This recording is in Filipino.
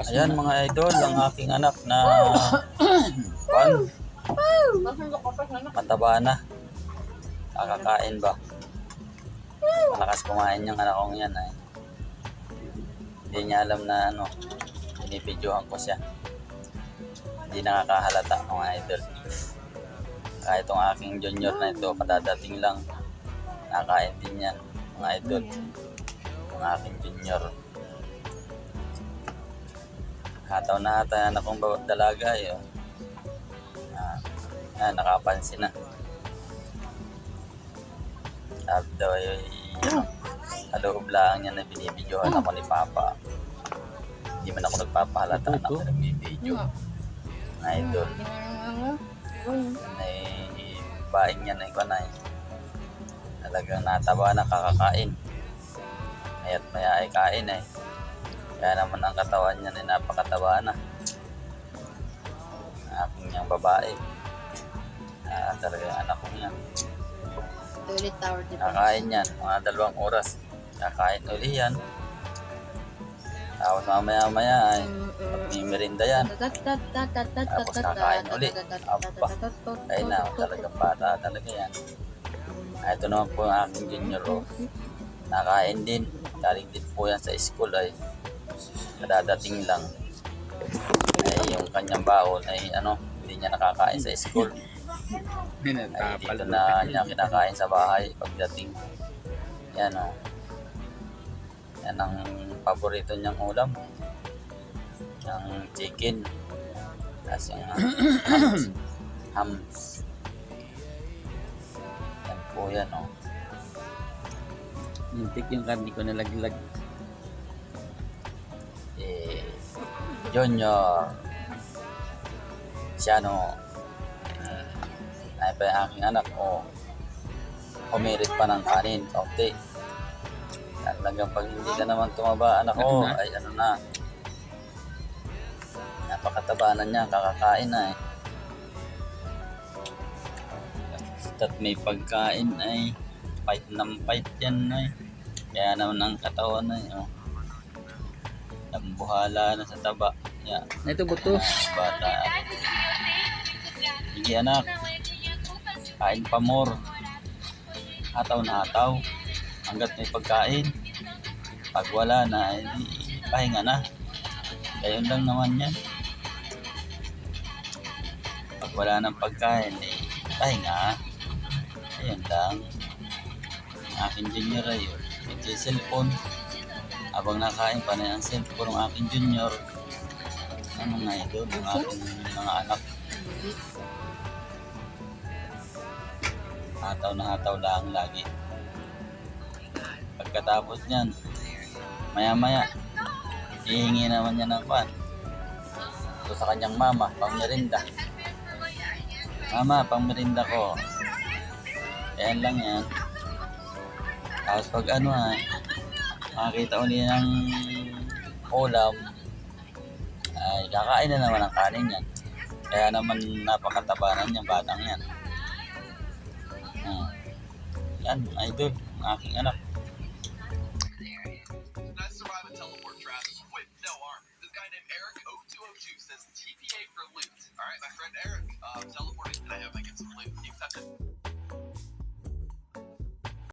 Ayan mga idol, ang aking anak na pan, mataba na. Kakakain ba? Malakas kumain yung anak kong yan ay. Hindi niya alam na ano, binibidyohan ko siya. Hindi nakakahalata mga idol. Kahit itong aking junior na ito, kadadating lang. Nakain din yan mga idol. Ang aking junior. Hataw na hataw na akong dalaga eh. oh. Ah, ah, nakapansin na. Sabi daw ay kaloob lang niya na binibidyohan ako ni Papa. Hindi man ako nagpapahalata na ako nagbibidyo. Na idol. Ay, baing niya na ikaw na eh. Talagang nataba na kakakain. Mayat maya ay kain eh. Kaya naman ang katawan niya ay napakataba na. Aking niyang babae. Ah, talaga yung anak ko niya. Toilet tower, di ba? Kakain yan, mga dalawang oras. Kakain uli yan. Tapos mamaya maya ay may merinda yan. Tapos kakain uli. Aba, Ay na, talagang bata talaga yan. Ah, ito naman po ang aking junior. Oh. Nakain din. Galing din po yan sa school ay nadadating lang. Ay yung kanyang baon ay ano, hindi niya nakakain sa school. Ay dito na niya kinakain sa bahay pagdating. Yan o. Yan ang paborito niyang ulam. Yung chicken. Tapos yung hams. hams. Yan po yan o. Muntik yung karni ko nalaglag. Junior. Siya no. Ay pa yung aking anak ko. Kumirit pa ng kanin. Kaunti. Talagang pag hindi ka naman tumaba anak ko, Ano na? ay ano na. Napakataba na niya, kakakain na eh. Basta't may pagkain ay fight ng fight yan ay. Kaya naman ang katawan ay oh. Nambuhala na sa taba. Yeah. Ito buto. Bata. Sige anak, kain pa more. Hataw na hataw. Hanggat may pagkain. Pag wala na, eh, pahinga na. Gayon lang naman yan. Pag wala ng pagkain, eh, pahinga. Ayun lang. Aking junior ay yun. Cellphone. Habang nakain pa na ang cellphone ng aking junior, ano nga ito, ng aking mga anak. Hataw na hataw lang lagi. Pagkatapos niyan, maya maya, hihingi naman niya ng pan. Ito sa kanyang mama, pang merinda. Mama, pang merinda ko. Ayan lang yan. Tapos pag ano ay, makakita uli ng ulam, ay kakain na naman ang kanin yan. Kaya naman napakatabanan niyang batang yan. Hmm. Yan, idol, aking anak. Nice survive and teleport traps with no arm. This guy named Eric 0202 says TPA for loot. All right, my friend Eric, uh, teleporting. Can I have get some loot?